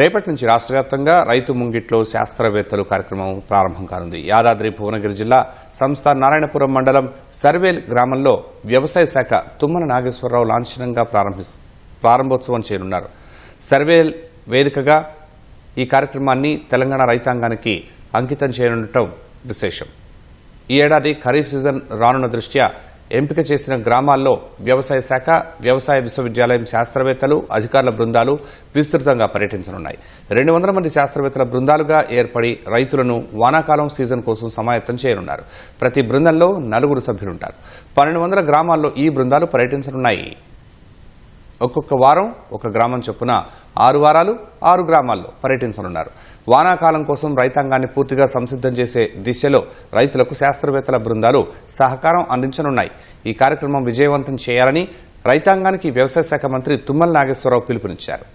రేపటి నుంచి రాష్ట్ర వ్యాప్తంగా రైతు ముంగిట్లో శాస్త్రవేత్తలు కార్యక్రమం ప్రారంభం కానుంది. యాదాద్రి భువనగిరి జిల్లా సంస్థ నారాయణపురం మండలం సర్వేల్ గ్రామంలో వ్యవసాయ శాఖ తుమ్మల నాగేశ్వరరావు లాంఛనంగా ప్రారంభి ప్రారంభోత్సవం చేయనున్నారు. సర్వేల్ వేదికగా ఈ కార్యక్రమాన్ని తెలంగాణ రైతాంగానికి అంకితం చేయనుండటం విశేషం. ఈ ఏడాది ఖరీఫ్ సీజన్ రానున్న దృష్ట్యా ఎంపిక చేసిన గ్రామాల్లో వ్యవసాయ శాఖ వ్యవసాయ విశ్వవిద్యాలయం శాస్త్రవేత్తలు అధికారుల బృందాలు విస్తృతంగా పర్యటించనున్నాయి. రెండు వందల మంది శాస్త్రవేత్తల బృందాలుగా ఏర్పడి రైతులను వానాకాలం సీజన్ కోసం సమాయత్తం చేయనున్నారు. ప్రతి బృందంలో నలుగురు సభ్యులుంటారు. పన్నెండు వందల గ్రామాల్లో ఈ బృందాలు పర్యటించనున్నాయి. ఒక్కొక్క వారం ఒక గ్రామం చొప్పున ఆరు వారాలు ఆరు గ్రామాల్లో పర్యటించనున్నారు. వానాకాలం కోసం రైతాంగాన్ని పూర్తిగా సంసిద్ధం చేసే దిశలో రైతులకు శాస్త్రవేత్తల బృందాలు సహకారం అందించనున్నాయి. ఈ కార్యక్రమం విజయవంతం చేయాలని రైతాంగానికి వ్యవసాయ శాఖ మంత్రి తుమ్మల నాగేశ్వరరావు పిలుపునిచ్చారు.